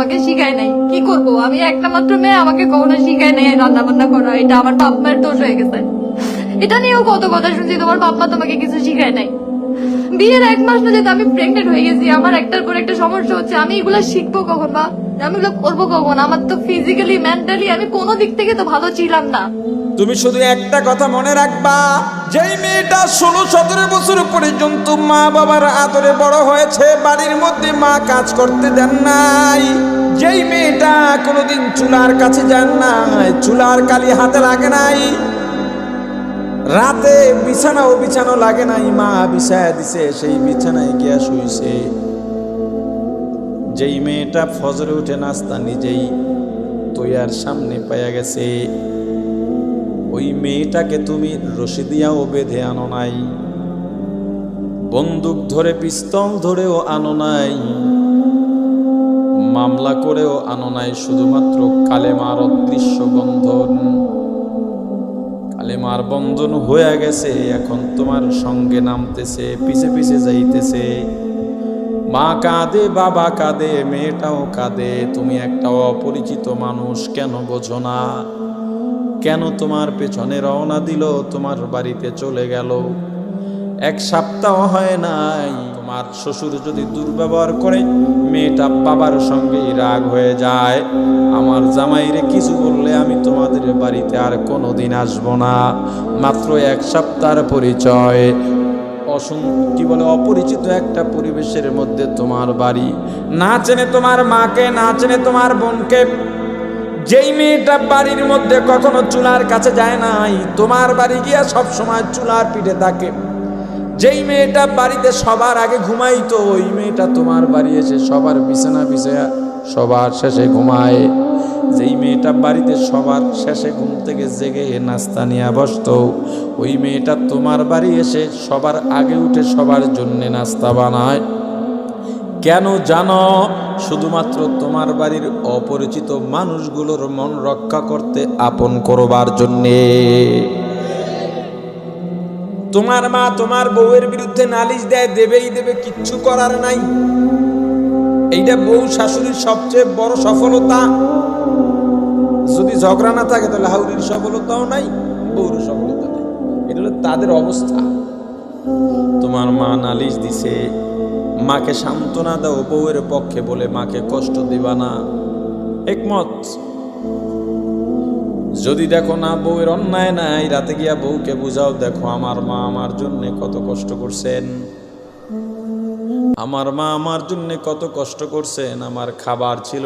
আমাকে শিখায় নাই। কি করব? আমি একটা মাত্র মেয়ে, আমাকে কখনো শিখায় নাই রান্না বান্না করা। এটা আমার বাপ মায়ের দোষ হয়ে গেছে। এটা নিয়েও কত কথা শুনছি, তোমার বাপ মা তোমাকে কিছু শিখায় নাই। বিয়ের এক মাস না যেতে আমি প্রেগনেন্ট হয়ে গেছি, আমার একটার পর একটা সমস্যা হচ্ছে, আমি এগুলো শিখব কখন বা? আমি এগুলো করব কখন? আমার তো ফিজিক্যালি মেন্টালি আমি কোনো দিক থেকে তো ভালো ছিলাম না। তুমি শুধু একটা কথা মনে রাখবা যেই মেয়েটা ষোলো সতেরো বছর পর্যন্ত মা বাবার আদরে বড় হয়েছে, বাড়ির মধ্যে মা কাজ করতে দেন নাই। যেই মেয়েটা কোনোদিন চুলার কাছে যান নাই, চুলার কালি হাতে লাগে নাই। রাতে বিছানাও বিছানো লাগে নাই, মা বিছায় দিছে, সেই বিছানায় গিয়া শুইছে যেই মেয়েটা ফজরে উঠে নাস্তা নিজেই তৈয়ার সামনে পাইয়া গেছে। ওই মেয়েটাকে তুমি রশি দিয়াও বেঁধে আনো নাই। বন্দুক ধরে পিস্তল ধরেও আনো নাই। মামলা করেও আনো নাই শুধুমাত্র কালেমার অদৃশ্য বন্ধন। কালেমার বন্ধন হয়ে গেছে, এখন তোমার সঙ্গে নামতেছে, পিছে পিছে যাইতেছে। মা কাঁদে, বাবা কাঁদে, মেয়েটাও কাঁদে, তুমি একটা অপরিচিত মানুষ কেন বোঝো না? কেন তোমার পেছনে রওনা দিল? তোমার বাড়িতে চলে গেল। এক সপ্তাহ হয় নাই। তোমার শ্বশুর যদি দুর্ব্যবহার করে, মেয়েটা বাবার সঙ্গেই রাগ হয়ে যায়। আমার জামাইরে কিছু বললে আমি তোমাদের বাড়িতে আর কোনো দিন আসব না। মাত্র এক সপ্তাহের পরিচয়। অসুন, কি বলে, অপরিচিত একটা পরিবেশের মধ্যে তোমার বাড়ি। না চেনে তোমার মাকে, না চেনে তোমার বোনকে যেই মেয়েটা বাড়ির মধ্যে কখনো চুলার কাছে যায় নাই, তোমার বাড়ি গিয়া সব সময় চুলার পিঠে থাকে। যেই মেয়েটা বাড়িতে সবার আগে ঘুমাইতো, ওই মেয়েটা তোমার বাড়ি এসে সবার বিছানা বিছায়া সবার শেষে ঘুমায়। যেই মেয়েটা বাড়িতে সবার শেষে ঘুম থেকে জেগে নাস্তা নিয়ে বসতো, ওই মেয়েটা তোমার বাড়ি এসে সবার আগে উঠে সবার জন্য নাস্তা বানায়। কেন জানো? শুধুমাত্র তোমার বাড়ির অপরিচিত মানুষগুলোর মন রক্ষা করতে আপন করবার জন্যে। তোমার মা তোমার বউয়ের বিরুদ্ধে নালিশ দেয়, দেবেই দেবে, কিচ্ছু করার নাই। এইটা বউ শাশুড়ির সবচেয়ে বড় সফলতা। যদি ঝগড়া না থাকে তাহলে হাউরির সফলতাও নাই বউর সফলতা নাই। এটা হলো তাদের অবস্থা। তোমার মা নালিশ দিছে মাকে সান্ত্বনা দাও বউয়ের পক্ষে বলে মাকে কষ্ট দিবা না। একমত? যদি দেখো না বউয়ের অন্যায় নাই, রাতে গিয়া বউকে বুঝাও, দেখো আমার মা আমার জন্য কত কষ্ট করছেন। আমার মা আমার জন্য কত কষ্ট করছেন, আমার খাবার ছিল